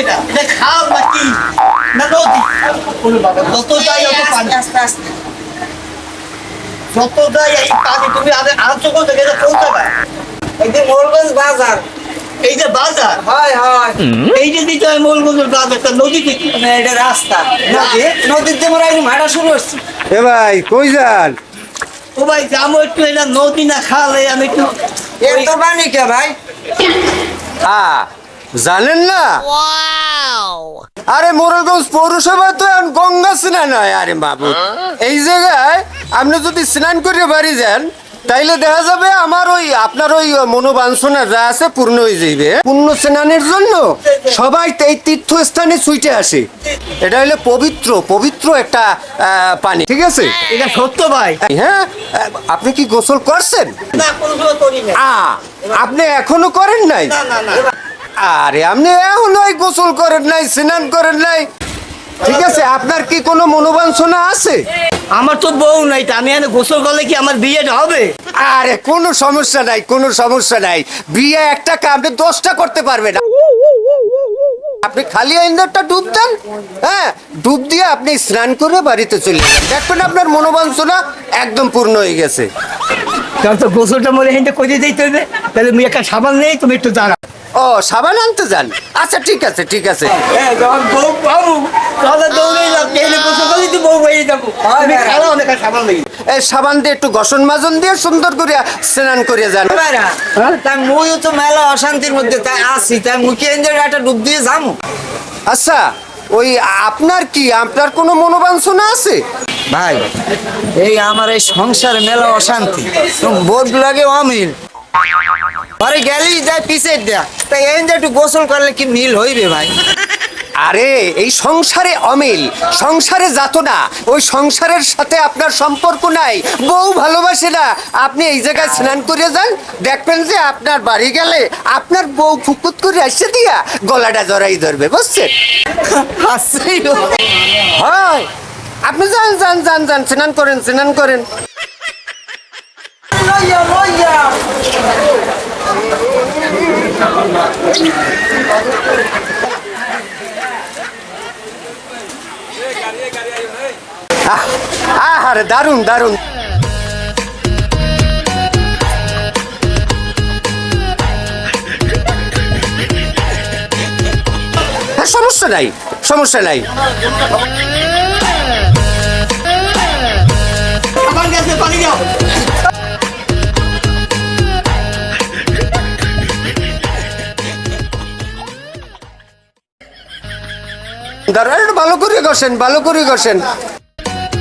এটা? এটা খাল নাকি? না নদী। যত যাই অত পানি। আস্তে আস্তে যত যাই এই পানি তুমি আগে আনছো কোথা থেকে কোন জায়গায়? এই যে মোরগঞ্জ বাজার। এই যে বাজার? হয় হয়। এই যে দিতে হয় মূলগুলোর বাজার তা নদী থেকে এটা রাস্তা। নদী? নদীতে মোরা হাঁটা শুরু এ ভাই কই যান? ও ভাই যাব একটু এটা নদী না খাল আমি একটু এর তো পানি কে ভাই? আ জানেন না? আরে মোরলগঞ্জ পৌরসভা তো এখন গঙ্গা স্নান হয় আরে বাবু। এই জায়গায় আপনি যদি স্নান করে বাড়ি যান তাইলে দেখা যাবে আমার ওই আপনার ওই মনোবাঞ্ছনা যা আছে পূর্ণ হয়ে যাইবে। পূর্ণ স্নানের জন্য সবাই এই তীর্থস্থানে ছুটে আসে। এটা হলো পবিত্র পবিত্র একটা পানি ঠিক আছে? এটা সত্য ভাই। হ্যাঁ? আপনি কি গোসল করছেন? আপনি এখনও করেন নাই? না না না। আরে আপনি এখনও গোসল করেন নাই স্নান করেন নাই। ঠিক আছে আপনার কি কোনো মনোবাঞ্ছনা আছে? আমার তো বউ নাই তা আমি এখানে গোসল করলে কি আমার বিয়েটা হবে? আরে কোনো সমস্যা নাই কোনো সমস্যা নাই। বিয়ে একটা কাম আপনি দশটা করতে পারবেন। আপনি খালি আইন্দারটা ডুব দেন হ্যাঁ? ডুব দিয়ে আপনি স্নান করে বাড়িতে চলে যান। দেখবেন আপনার মনোবাঞ্ছনা একদম পূর্ণ হয়ে গেছে। তাহলে তো গোসলটা মনে হেঁটে করে দিতে হবে। তাহলে আমি একটা সাবান নেই তুমি একটু দাঁড়া ও সাবান আনতে যান? আচ্ছা ঠিক আছে ঠিক আছে। হ্যাঁ যখন বউ পাবো তাহলে দৌড়ে যাব এলে গোসল করলে বউ হয়ে যাব। তুমি খেলো অনেক সাবান নেই এই সাবান দিয়ে একটু গসন মাজন দিয়ে সুন্দর করে স্নান করে যান। তাই মুইও তো মেলা অশান্তির মধ্যে তাই আসি তাই মুখে এনজয় একটা ডুব দিয়ে যাব আচ্ছা ওই আপনার কি আপনার কোনো মনোবাঞ্ছনা আছে? ভাই এই আমার এই সংসার মেলা অশান্তি। বোর্ড লাগে অমিল। আরে গেলেই যায় পিছে দেয়া তাই এই যে একটু গোসল করলে কি মিল হইবে ভাই? আরে এই সংসারে অমিল সংসারে যাত না ওই সংসারের সাথে আপনার সম্পর্ক নাই। বউ ভালোবাসে না। আপনি এই জায়গায় স্নান করে যান দেখবেন যে আপনার বাড়ি গেলে আপনার বউ ফুকুত করে আসছে দিয়া গলাটা জড়াই ধরবে বুঝছেন? হয়। আপনি যান যান যান যান স্নান করেন স্নান করেন। আহারে দারুণ দারুণ। সমস্যা নাই সমস্যা নাই। দাঁড়ান ভালো করে বসেন ভালো করে বসেন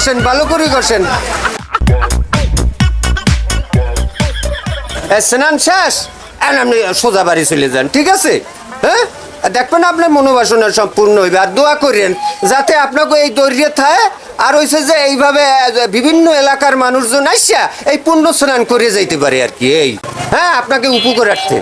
ভালো করে বসেন ভালো করে করছেন স্নান শেষ? এখন আপনি সোজা বাড়ি চলে যান, ঠিক আছে? হ্যাঁ? দেখবেন আপনার মনোবাসনা সম্পূর্ণ হইবে। আর দোয়া করেন যাতে আপনাকে এই দৈর্য থাকে আর হইছে যে এইভাবে বিভিন্ন এলাকার মানুষজন আসছে এই পুণ্য স্নান করে যাইতে পারে আর কি, এই। হ্যাঁ আপনাকে উপকারার্থে